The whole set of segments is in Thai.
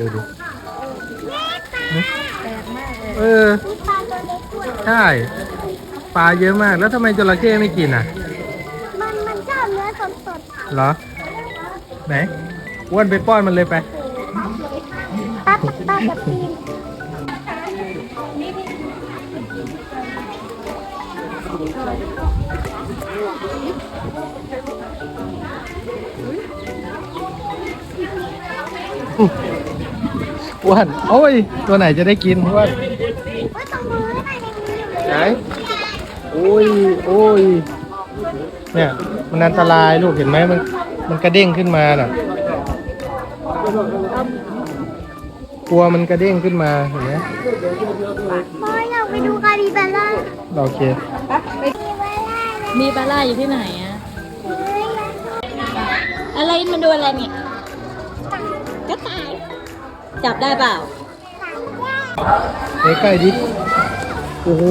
ดูดิแปลกมากเลยเออมีปลาตัวเล็กด้วยใช่ปลาเยอะมากแล้วทำไมจระเข้ไม่กินอะ มันมันชอบเนื้อสดสดเหรอ ไหนอ้วนไปป้อนมันเลยไปๆป้ากับป้ากับปี อ้วนโอ้ย ตัวไหนจะได้กินอ้วนเฮ้ยตรงมือไม่ได้ในมืออยู่เลยไหนโอ้ยโอ้ยเนี่ยมันอันตรายลูกเห็นไหมมันมันกระเด้งขึ้นมาน่ะกลัวมันกระเด้งขึ้นมาเห็นไหมพ่ออยากไปดูคาริบาร่าโอเคคาริบาร่ามีปลาล่าอยู่ที่ไหนอะเฮ้ยอะไรมันดูอะไรเนี่ยกระต่าย จับได้เปล่าใกล้ๆดิโอ้โห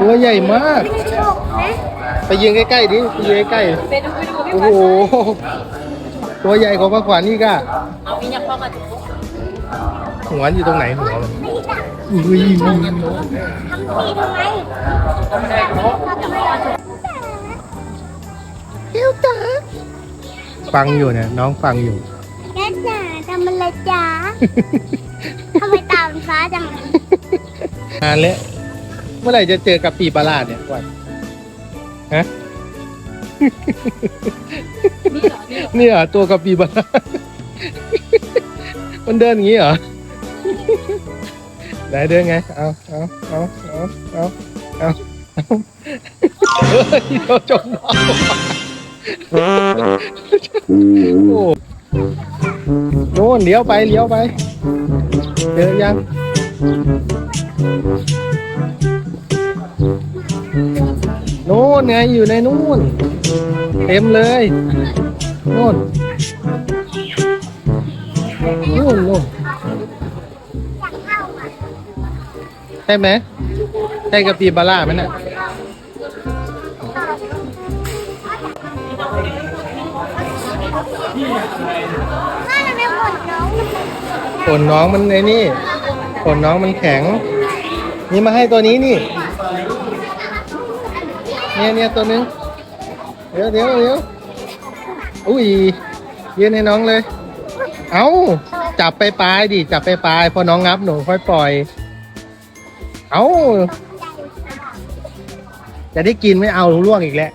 ตัวใหญ่มากมีฉกนะไปยืนใกล้ๆดิไปยืนใกล้ไปดูไปดูๆโอ้โหตัวใหญ่ของพระขวัญนี่ก็เอามีนักพ่อกันหัวอยู่ตรงไหนหัวมันไม่ได้อุ้ยทำทีทำไมเดี๋ยวจ้าฟังอยู่เนี่ยน้องฟังอยู่ ทำไมตามันฟ้าจังนานแล้วเมื่อไหร่จะเจอกับปีประหลาดเนี่ยวันฮะ นี่เหรอนี่เหรอนี่เหรอตัวกับปีประหลาด มันเดินอย่างนี้เหรอไหนเดินไง เอาเอาเอาเอาเอาเอาเอาเฮ้ยเราจมน้ำโอ้ โน่นเลี้ยวไปเลี้ยวไปเจอยังโน่นไงอยู่ในนู่น เต็มเลยโน่นนู่นนู่นใช่ไหมใช่กับปีบาร่าไหมน่ะน่า ขนน้องมันในนี่ขนน้องมันแข็ง นี่มาให้ตัวนี้นี่ เนี่ยเนี่ยตัวนึง เดี๋ยวเดี๋ยวเดี๋ยวอุ้ยยืนให้น้องเลย เอา จับไปปลายดิ จับไปปลาย พอน้องงับหนูค่อยปล่อย เอาจะได้กินไม่เอาล่วงอีกแล้ว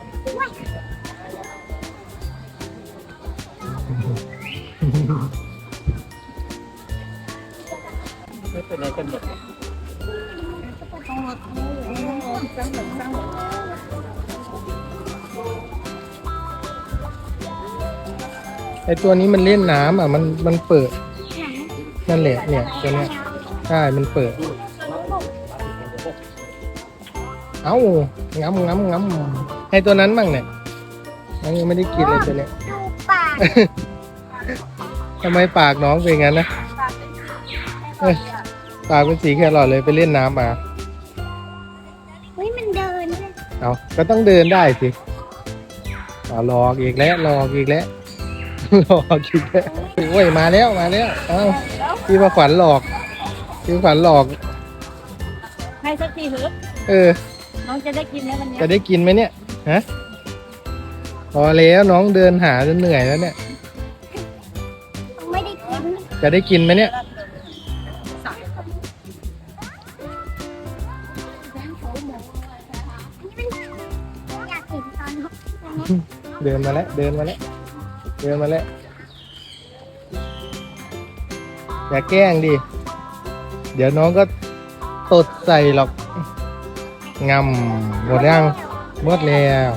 ตัวนี้มันเล่นน้ำอะมันมันเปิด นั่นแหละเนี่ยตัวเนี้ยใช่มันเปิด เอ้าง้ำง้ำง้ำให้ตัวนั้นบ้างเนี่ยน้องยังไม่ได้กินเลยตัวเนี้ยดูปากทำไมปากน้องเป็นงั้นนะเอ้ยปากเป็นสีแครอทเลยไปเล่นน้ำมาเฮ้ยมันเดินด้วยเอาก็ต้องเดินได้สิเอาหลอกอีกแล้วหลอกอีกแล้ว หลอกอีกแล้วโอ้ยมาแล้วมาแล้วเอาพี่มาขวัญหลอกพี่ขวัญหลอก ให้สักทีเถอะเออ น้องจะได้กินไหมวันเนี้ยจะได้กินไหมเนี่ยฮะพอแล้วน้องเดินหาจนเหนื่อยแล้วเนี่ย ไม่ได้กินจะได้กินไหมเนี่ย อยากกินตอนนี้เดินมาแล้วเดินมาแล้ว เดินมาแล้ว อย่าแกล้งดิ เดี๋ยวน้องก็ตดใส่หรอกงำหมดยังหมดแล้ว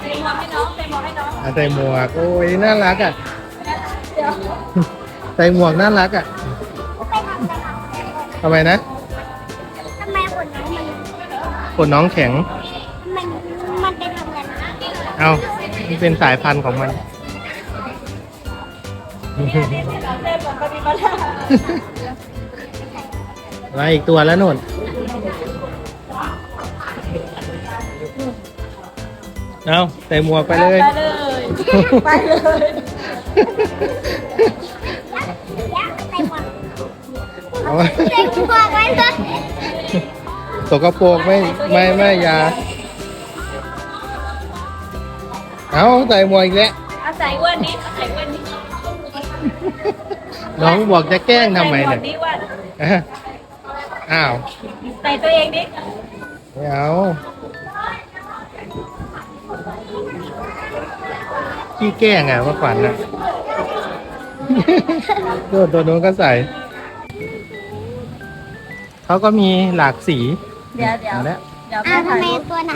เป็นหมวกให้น้องเป็นหมวกให้น้องอะใส่หมวกโอ้ยน่ารักอะใส่หมวกน่ารักอะทำไมนะ ขนน้องแข็ง มันมันไปทำอะไรนะเอามันเป็นสายพันธุ์ของมัน มาอีกตัวแล้วนุ่น เอาใส่หมวกไปเลย ไปเลยไปเลยเอาไว้เด็กบอกไว้เลย สกปรกไม่ไม่ไม่อยา เอาใส่หมวกอีกแล้วเอาใส่อ้วนนี้เอาใส่อ้วนนี้น้องบอกจะแกล้งทำไมใส่หวเนี่ยกนี้อ้วนอะอ้าวใส่ตัวเองดิไม่เอาขี้แกล้งอะว่าขวัญอะ โดนตัวโน้นก็ใส่ เขาก็มีหลากสี เดี๋ยวเดี๋ยวอาละเดี๋ยวอ้าแม่วถ่ายทำไมรูปตัวหนัก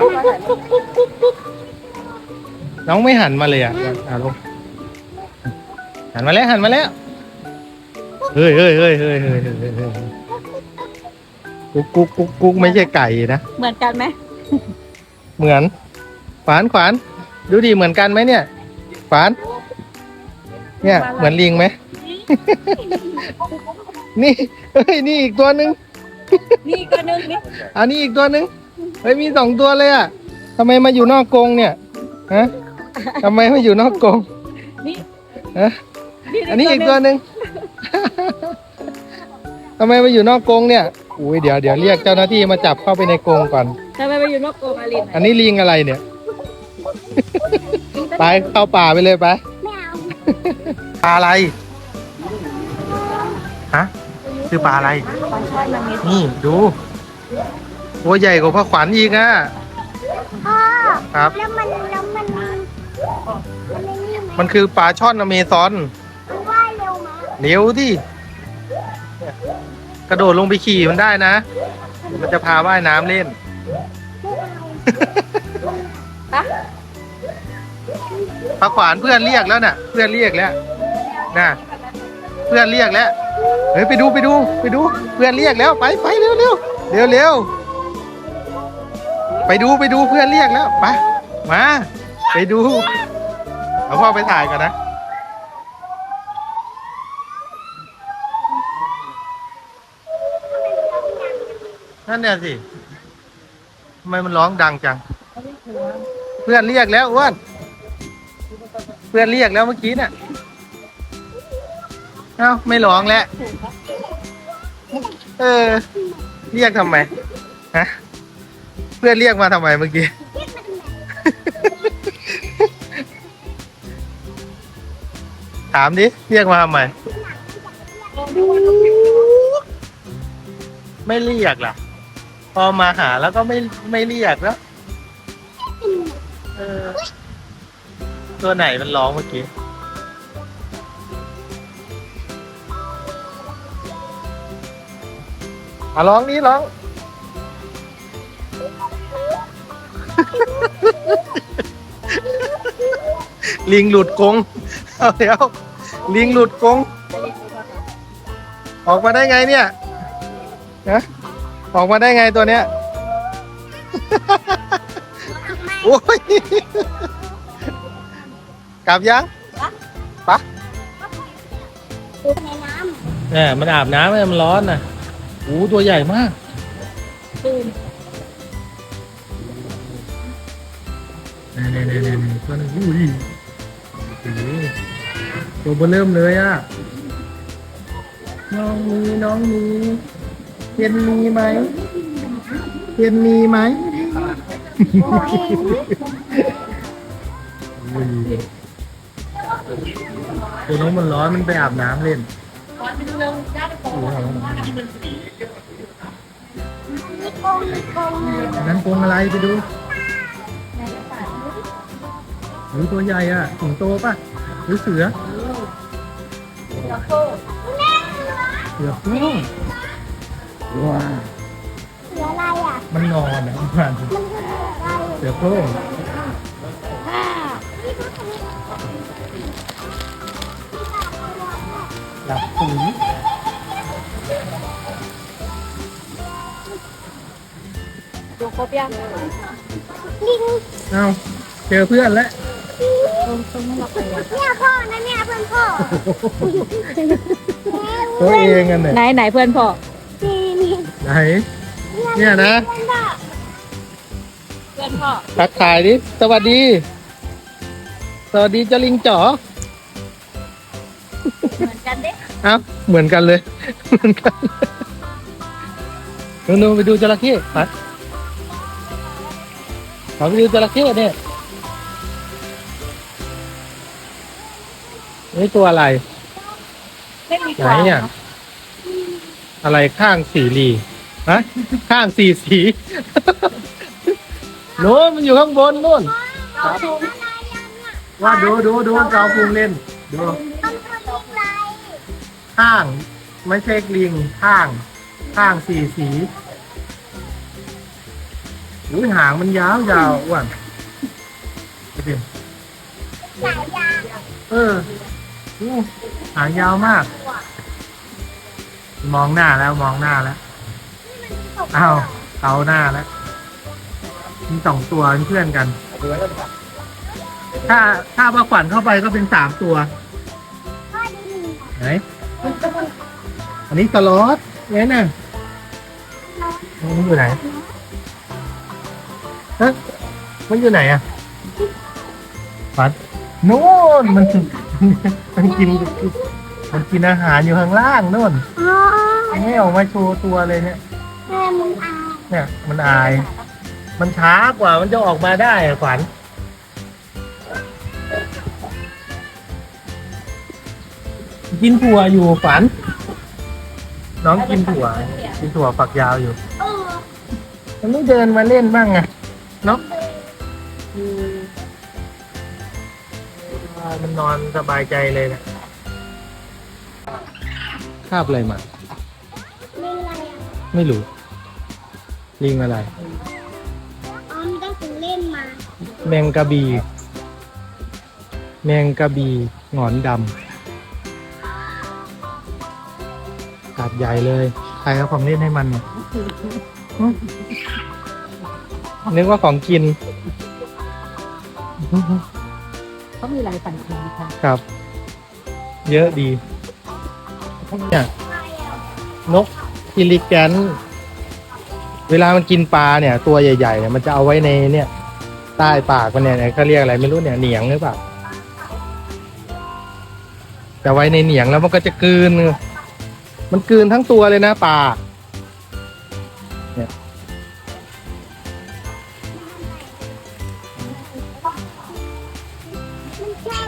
น้องไม่หันมาเลยอะอะลงหันมาแล้วหันมาแล้วเฮ้ยเฮ้ยเฮ้ยเฮ้ยเฮ้ยเฮ้ยเฮ้ยเฮ้ยกุ๊กกุ๊กกุ๊กกุ๊กไม่ใช่ไก่นะ เหมือนกันไหมเหมือนขวานขวานดูดีเหมือนกันไหมเนี่ยขวาน เนี่ย เหมือนลิงไหม นี่เฮ้ยนี่อีกตัวหนึ่ง นี่อีกตัวหนึงนี่อันนี้อีกตัวหนึ่งเฮ้ยมีสองตัวเลยอะทำไมมาอยู่นอกกรงเนี่ยฮะทำไมมาอยู่นอกกรงนี่ฮะอันนี้อีกตัวหนึ่งทำไมมาอยู่นอกกรงเนี่ยอุ้ยเดี๋ยวเดี๋ยวเรียกเจ้าหน้าที่มาจับเข้าไปในกรงก่อนทำไมไปอยู่นอกกรงอาลินอันนี้ลิงอะไรเนี่ย ไปเข้าป่าไปเลยไปไม่เอาปลาอะไรฮะ คือปลาอะไร ปลาช่อนมันมีนี่ดูตัวใหญ่กว่าพระขวัญอีกอะ พ่อครับ แล้วมันแล้วมันมันไม่นี่ไหมมันคือปลาช่อนอเมซอน มันว่ายเร็วไหมเร็วดิเนี่ยกระโดดลงไปขี่มันได้นะ มันจะพาว่ายน้ำเล่นปะพระขวานเพื่อนเรียกแล้วน่ะ เพื่อนเรียกแล้วน่ะ เพื่อนเรียกแล้ว เฮ้ยไปดูไปดูไปดู เพื่อนเรียกแล้วไปไปเร็วเร็วเร็วเร็วไปดูไปดูเพื่อนเรียกแล้วไปมา ไปดูเอาพ่อไปถ่ายก่อนนะนั่นเนี่ยสิทำไมมันร้องดังจัง เพื่อนเรียกแล้วอ้วนเพื่อนเรียกแล้วเมื่อกี้น่ะ เอ้าไม่ร้องแล้วเออ เรียกทำไมฮะเพื่อนเรียกมาทำไมเมื่อกี้ ถามดิเรียกมาทำไมไม่เรียกล่ะ พอมาหาแล้วก็ไม่ไม่เรียกแล้ว เออ ตัวไหนมันร้องเมื่อกี้ อะร้องนี้ร้อง ลิงหลุดกรงเอาเดี๋ยว ลิงหลุดกรงออกมาได้ไงเนี่ยนะออกมาได้ไงตัวเนี้ย โอ้ย กลับยังปะในน้เนี่ยมันอาบน้ำมันร้อนน่ะ โอ้ตัวใหญ่มากตูมนี่นี่นี่นี่ตัวนึงอุ้ยโอ้โหตัวเบอเริ่มเลยอะ น้องมีน้องมีเพียนมีไหมเพียนมีไหมอุ้ยตัวน้องมันร้อนมันไปอาบน้ำเล่นโอ้โหำนี่กงนี่ กงเลยอันนั้นกรงอะไรไปดูหรือตัวใหญ่อะสิงโตป่ะหรือเสือเสือโคร่งว้าเสืออะไรอะ มันนอนอะมันมันคือเสือะไรเสือโคร่งหลับปุ๋ย ดูครบยังลิงเอ้าเจอเพื่อนแล้วเนี่ยพ่อนะเนี่ยเพื่อนพ่อตัวเองกันเนี่ยไหนไหนเพื่อนพ่อนี่นี่ไหน เนี่ยนะเพื่อนพ่อพื่อนพ่อทักทายดิสวัสดี สวัสดีเจ้าลิงจ๋อเหมือนกันเด้เอ้าเหมือนกันเลย เหมือนกันนูนๆไปดูจระเข้ไป เอาไปดูจระเข้เนี่ยนี่ตัวอะไร ไม่มีไหนอะอะไรข้างสี่เหลีฮะข้างสี่สีโน้นมันอยู่ข้างบนนู่นว่าดูดูดูเราพุงเล่น ดูมันคือลิงไรข้าง ไม่ใช่ลิงข้าง ข้างสี่สี อุ้ยหางมันยาวยาวอ้วนดูดิสายยางเอออู้หางยาวมาก มองหน้าแล้วมองหน้าแล้วอ้าวเอาหน้าแล้วมีสองตัวเป็นเพื่อนกัน ถ้าถ้ามาขวัญเข้าไปก็เป็นสามตัวพ่อดีไหนอันนี้สล็อตเนี่ยน่ะมันอยู่ไหน ฮะมันอยู่ไหนอะฝันโน่นมัน มันกิน มันกินอาหารอยู่ข้างล่างโน่นอ๋อไม่ออกมาโชว์ตัวเลยเนี่ย แม่มึงอาเนี่ย มันอาย มันช้ากว่ามันจะออกมาได้อะขวัญกินถั่วอยู่ฝันน้องกินถั่ว กินถั่วฝักยาวอยู่ เออ มันไม่เดินมาเล่นบ้างไง เนาะมันนอนสบายใจเลยนะคาบอะไรมา ลิงอะไรอะไม่รู้ ลิงอะไรอ๋อมันต้องถึงเล่นมา แมงกะบี แมงกะบีหงอนดำกาดใหญ่เลย ใครเอาของเล่นให้มันเนี่ยหึ นึกว่าของกิน เขามีลายสันทีค่ะครับ เยอะดี เนี่ย นกอิลิแกน เวลามันกินปลาเนี่ย ตัวใหญ่ๆเนี่ยมันจะเอาไว้ในเนี่ย ใต้ปากมันเนี่ยเขาเรียกอะไรไม่รู้เนี่ยเหนียงหรือเปล่าจะไว้ในเหนียงแล้วมันก็จะกลืน มันกลืนทั้งตัวเลยนะปลา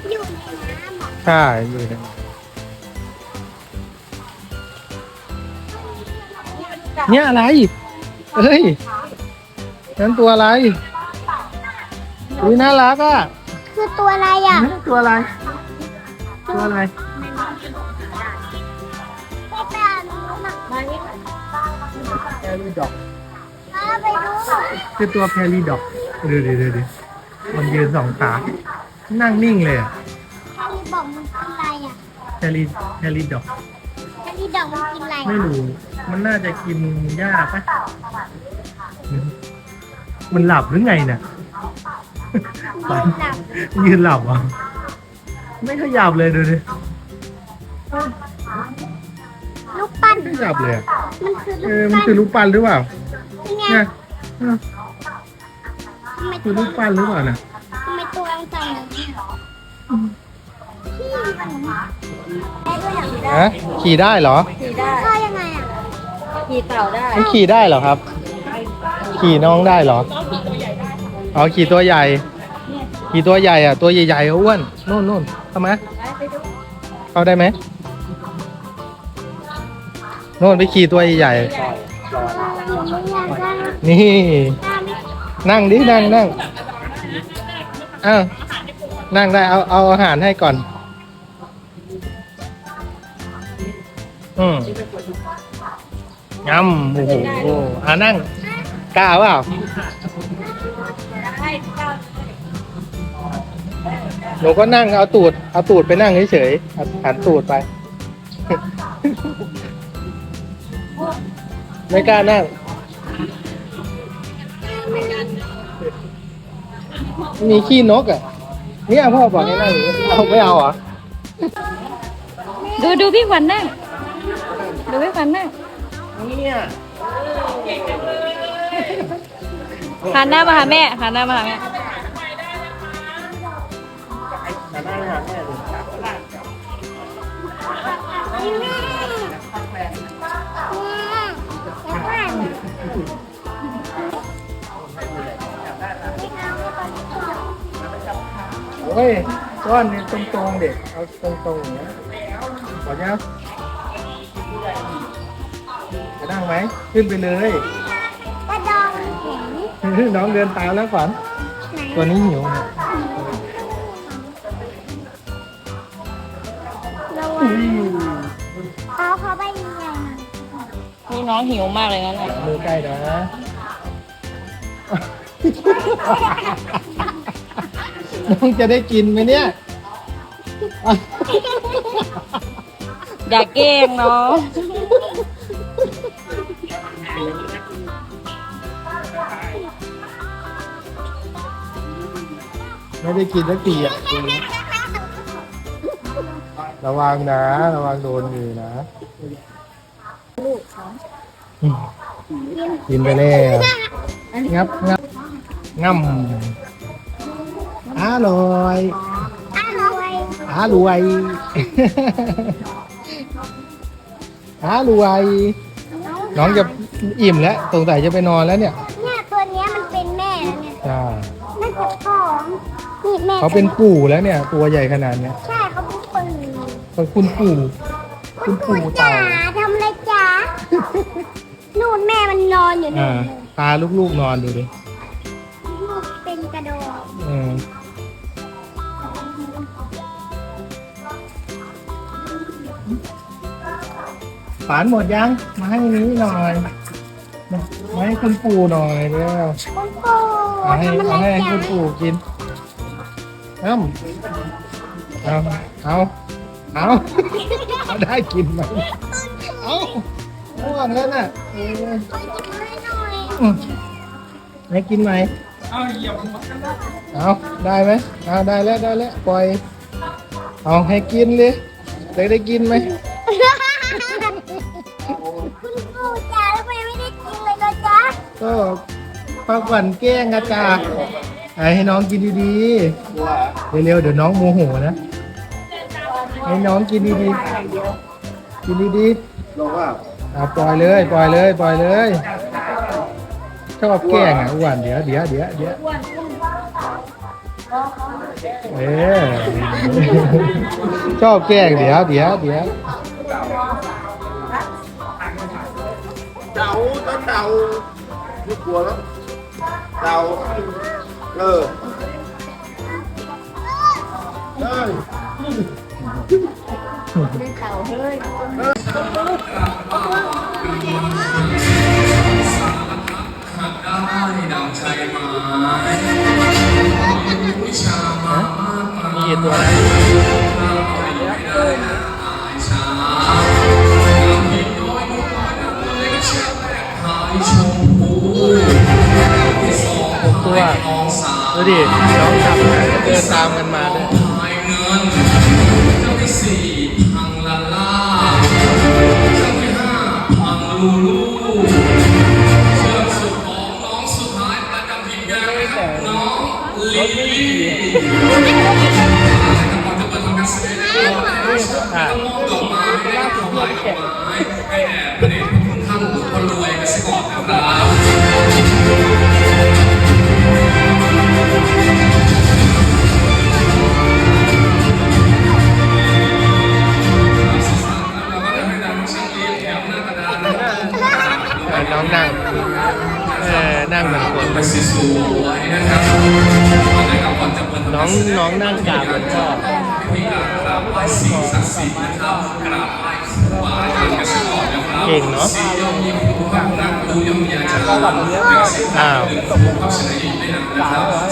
อบอยู่ในน้ำอะใช่อยู่ในเนี่ยอะไร เฮ้ย นั่นตัวอะไรอุ้ยน่ารักอะคือตัวอะไรอะ นั่นตัวอะไร ตัวอะไรไปไปอ่านนู้นอะมานี่แพรี่ดอกพาไปดู คือตัวแพรี่ดอกดูดิดูดิมันยืนสองขา นั่งนิ่งเลยอะแฮร์รี่บอกมันกินอะไรอะแพรี่แพรี่ดอกแฮร์รี่ดอกมันกินอะไรไม่รู้ มันน่าจะกินหญ้าปะมันหลับหรือไงเนี่ยยืนหลับยืนหลับอะไม่ขยับเลยดูดิลูกปั้น ไม่ขยับเลยอะมันคือเอลูอกมันปั้นคือลูกปั้นหรือเปล่ายังไงเนี่ยเออทำไมคืตัอวลูกปั้นหรือเปล่านะ มันได้ด้วยเหรอฮะขี่ได้เหรอ ขี่ได้พ่อยังไงอะขี่เต่าได้มันขี่ได้เหรอครับ ขี่น้องได้เหรออ๋อขี่ตัวใหญ่ ขี่ตัวใหญ่อะ ตัวใหญ่ๆอ้วนนู่นนู่นเข้ามาไปดูเข้าได้ไหมนู่นไปขี่ตัวใหญ่หนูอยากได้ๆนี่ตามไม่นั่งดินั่งนั่งอ้าวนั่งได้เอาเอาอาหารให้ก่อน อืมงำโอ้โหอ่านั่งกล้าเปล่าได้เจ้าหนูก็นั่งเอาตูดเอาตูดไปนั่งเฉยๆเอาหันตูดไป ไม่กล้านั่ง มีขี้นกอะ เนี่ยพ่อบอกให้นั่งอย่างนี้เอาไม่เอาเหรอ ดูดูพี่ขวัญนั่ง ดูพี่ขวัญนั่งเนี่ยหันหน้ามาหาแม่หันหน้ามาหาแม่หันหน้าไปหาแม่เลยแม่แม่แล้วก็โอ้ยก้อนนี้ตรงๆเด็กเอาตรงๆอย่างเงี้ยขอเนี้ย จะนั่งไหมขึ้นไปเลยกระดองแข็งน้องเดินตามแล้วฝันไหนตัวนี้หิวเนี่ยระวังเขาเขาไปยังไงนี่น้องหิวมากเลยนั่นแหละมือใกล้นะน้องจะได้กินไหมเนี่ย อย่าเก้งน้องไม่ได้กินสักทีอะระวังนะ ระวังโดนมือนะอืมกินไปแล้วงับงับง่ำอร่อย อร่อย อร่อย อร่อยน้องจะอิ่มแล้วสงสัยจะไปนอนแล้วเนี่ยเนี่ยตัวเนี้ยมันเป็นแม่แล้วเนี่ยใช่น่าจะท้องนี่แม่เขาเป็นปู่แล้วเนี่ย ตัวใหญ่ขนาดเนี้ยใช่เขาเป็นคนเป็นคุณปู่คุณปู่จ๋าเต่าทำอะไรจ๋า นู่นแม่มันนอนอยู่นู่อ่านพาลูกๆนอนดูดิ ฝานหมดยัง มาให้นี้หน่อย มาให้คุณปู่หน่อยเร็วคุณปู่เอาให้ทำอะเอาไรให้จ๋าคุณปู่กิน เอ้าเอาเอาเอาเอาได้กินไหมเอาอ้วนแล้วน่ะเออให้หน่อยอืมให้กินไหมเอาได้ไหมเอาได้แล้วได้แล้วปล่อย เอาให้กินเลยได้ได้กินไหม ก็พักผ่อนแกล้งอาจารย์ให้น้องกินดีๆเร็วๆเดี๋ยวน้องโมโหนะให้น้องกินดีๆกินดีๆลงว่าปล่อยเลย ปล่อยเลยปล่อยเลยชอบแกล้งอะอ้วนเดี๋ยวเดี๋ยวเดี๋ยวเดี๋ยวเออชอบแกล้งเดี๋ยวเดี๋ยวเดี๋ยวเต่าตอ นเต่าไม่กลัวแล้วเต่าเออเอ้ยมีกี่ตัวนะหกตัวดูดิน้องจับมาเดินตามกันมาด้วยอะให้ องนั่งเออนั่งเหมืคนน้องน้องนั่งกลาบหลวงพ่อเก่งเนาะอ้าว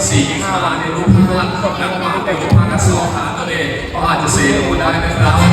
สีขาในรูปภาพนักวาดในรูภาพนักสอหาตัวเองก็อาจจะเสียลงได้นะครับ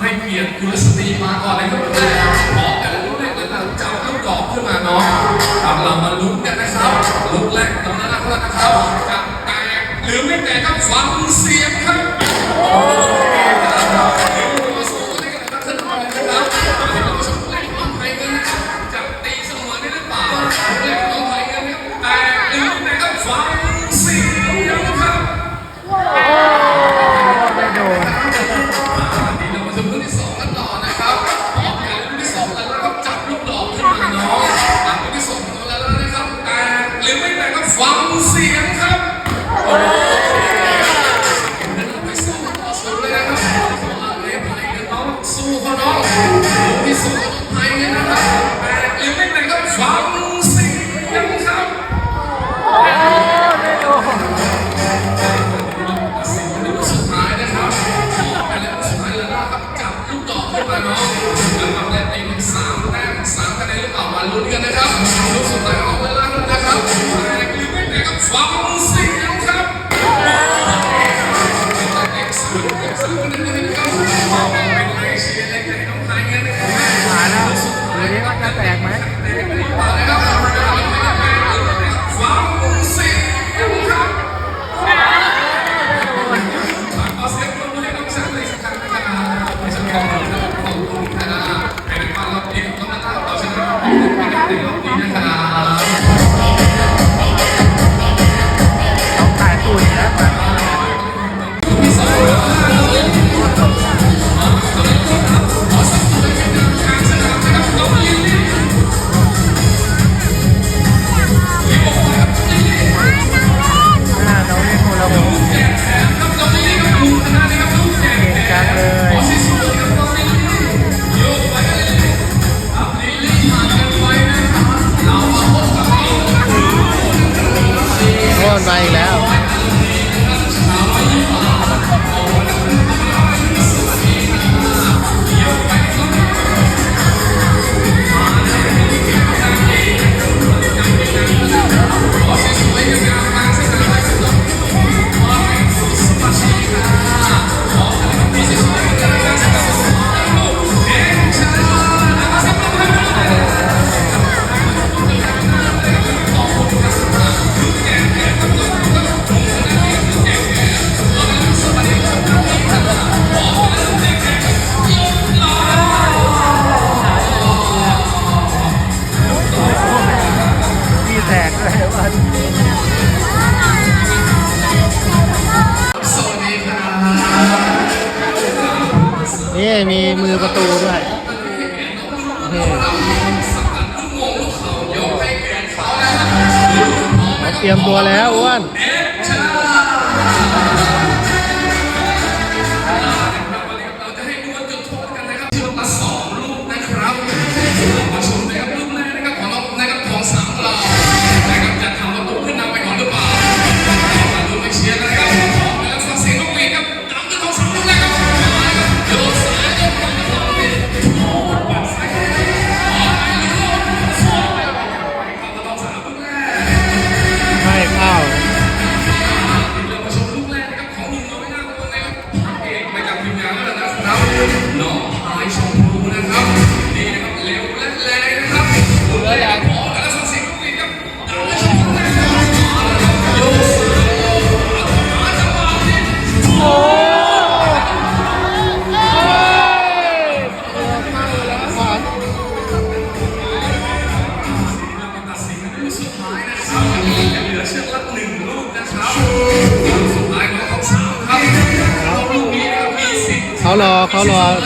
ให้เกียรติคุณสตรีมาก่อนเลยครับแรกขอแต่ลุ้นแรกเลยนะจับลูกดอกขึ้นมาเนาะครับเรามาลุ้นกันนะครับลุ้นแรกตรงนั้นนะครับจะแตกหรือไม่แตกครับฟังเสียงครับ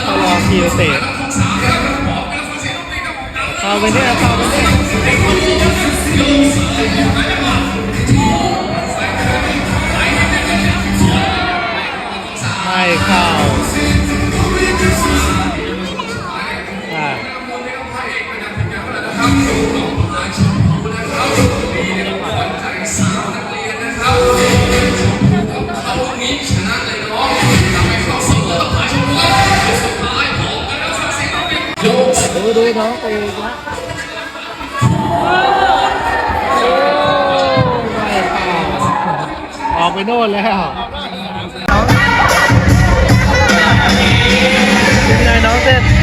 ตลอดทีเตะอาไปเนี่ยเอาไปเนี่ยใช่ครับ ดูดูน้องไปอีกแล้วไม่เข้าออกไปโน่นแล้วเป็นไงน้องเต้น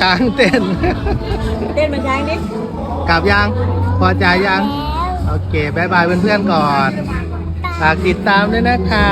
ช้างเต้น เต้นเหมือนช้างดิกลับยัง พอใจยัง โอเคบายบายเพื่อนๆก่อน ฝากติดตามด้วยนะคะ